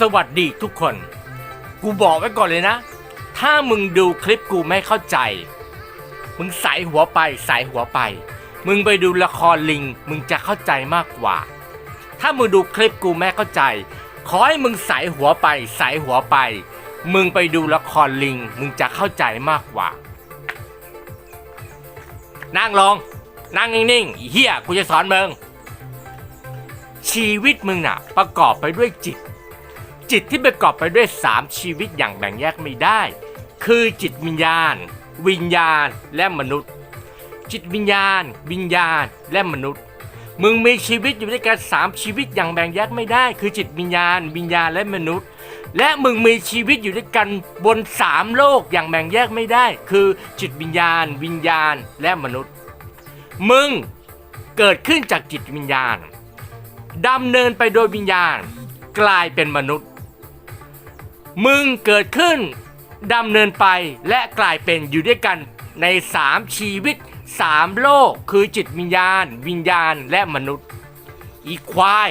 สวัสดีทุกคน กูบอกไว้ก่อนเลยนะ ถ้ามึงดูคลิปกูไม่เข้าใจ มึงใส่หัวไปใส่หัวไป มึงไปดูละครลิง มึงจะเข้าใจมากกว่า ถ้ามึงดูคลิปกูไม่เข้าใจ ขอให้มึงใส่หัวไปใส่หัวไป มึงไปดูละครลิง มึงจะเข้าใจมากกว่า นั่งลง นั่งนิ่งๆเฮียกูจะสอนมึงชีวิตมึงน่ะ ประกอบไปด้วยจิต จิตที่ประกอบไปด้วยสามชีวิตอย่างแบ่งแยกไม่ได้ คือจิตวิญญาณ วิญญาณและมนุษย์ จิตวิญญาณ วิญญาณและมนุษย์ มึงมีชีวิตอยู่ด้วยกันสามชีวิตอย่างแบ่งแยกไม่ได้ คือจิตวิญญาณ วิญญาณและมนุษย์ และมึงมีชีวิตอยู่ด้วยกันบนสามโลกอย่างแบ่งแยกไม่ได้ คือจิตวิญญาณ วิญญาณและมนุษย์ มึงเกิดขึ้นจากจิตวิญญาณดำเนินไปโดยวิญญาณ กลายเป็นมนุษย์ มึงเกิดขึ้นดำเนินไปและกลายเป็นอยู่ด้วยกันในสามชีวิตสามโลก คือจิตวิญญาณ วิญญาณและมนุษย์ อีควาย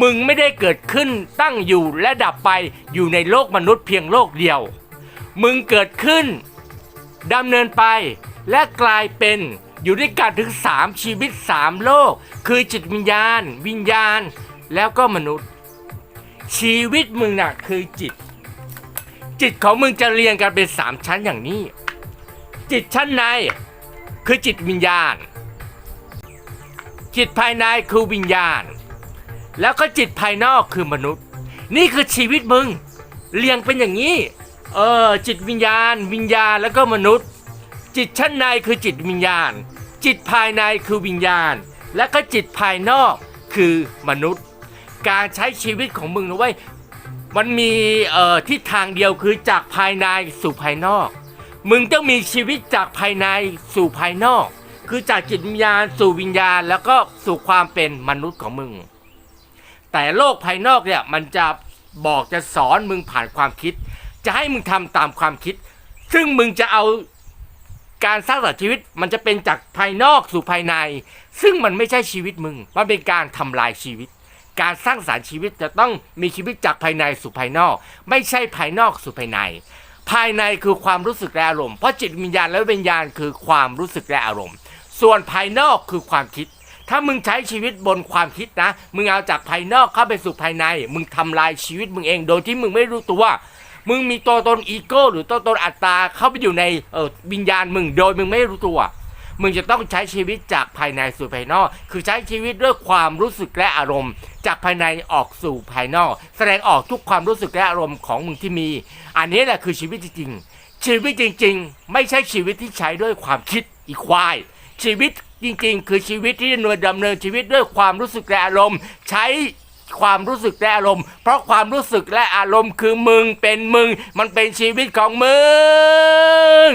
มึงไม่ได้เกิดขึ้นตั้งอยู่และดับไปอยู่ในโลกมนุษย์เพียงโลกเดียว มึงเกิดขึ้นดำเนินไปและกลายเป็นอยู่ด้วยกันถึงสามชีวิตสามโลก คือจิตวิญญาณ วิญญาณ แล้วก็มนุษย์ ชีวิตมึงน่ะคือจิต จิตของมึงจะเรียงกันเป็นสามชั้นอย่างนี้ จิตชั้นในคือจิตวิญญาณ จิตภายในคือวิญญาณ แล้วก็จิตภายนอกคือมนุษย์ นี่คือชีวิตมึงเรียงเป็นอย่างนี้ เออจิตวิญญาณ วิญญาณแล้วก็มนุษย์ จิตชั้นในคือจิตวิญญาณ จิตภายในคือวิญญาณ และก็จิตภายนอกคือมนุษย์ การใช้ชีวิตของมึงนะเว้ย มันมีเอ่อทิศทางเดียวคือจากภายในสู่ภายนอก มึงต้องมีชีวิตจากภายในสู่ภายนอก คือจากจิตวิญญาณสู่วิญญาณแล้วก็สู่ความเป็นมนุษย์ของมึง แต่โลกภายนอกเนี่ยมันจะบอกจะสอนมึงผ่านความคิด จะให้มึงทำตามความคิด ซึ่งมึงจะเอาการสร้างสรรค์ชีวิตมันจะเป็นจากภายนอกสู่ภายใน ซึ่งมันไม่ใช่ชีวิตมึง มันเป็นการทำลายชีวิต การสร้างสารรค์ชีวิตจะต้องมีชีวิตจากภายในสู่ภายนอก ไม่ใช่ภายนอกสู่ภายใน ภายในคือความรู้สึกและอารมณ์เพราะจิตวิญญาณและวิญญาณคือความรู้สึกและอารมณ์ ส่วนภายนอกคือความคิด ถ้ามึงใช้ชีวิตบนความคิดนะ มึงเอาจากภายนอกเข้าไปสู่ภายใน มึงทำลายชีวิตมึงเองโดยที่มึงไม่รู้ตัวมึงมีตัวตนอีโก้หรือตัวตนอัตตาเข้าไปอยู่ในเออวิญญาณมึงโดยมึงไม่รู้ตัว มึงจะต้องใช้ชีวิตจากภายในสู่ภายนอก คือใช้ชีวิตด้วยความรู้สึกและอารมณ์ จากภายในออกสู่ภายนอก แสดงออกทุกความรู้สึกและอารมณ์ของมึงที่มี อันนี้แหละคือชีวิตจริงชีวิตจริง ๆ ไม่ใช่ชีวิตที่ใช้ด้วยความคิดอีควาย ชีวิตจริง ๆ คือชีวิตที่ดำเนินดำเนินชีวิตด้วยความรู้สึกและอารมณ์ ใช้ความรู้สึกและอารมณ์ เพราะความรู้สึกและอารมณ์คือมึงเป็นมึง มันเป็นชีวิตของมึง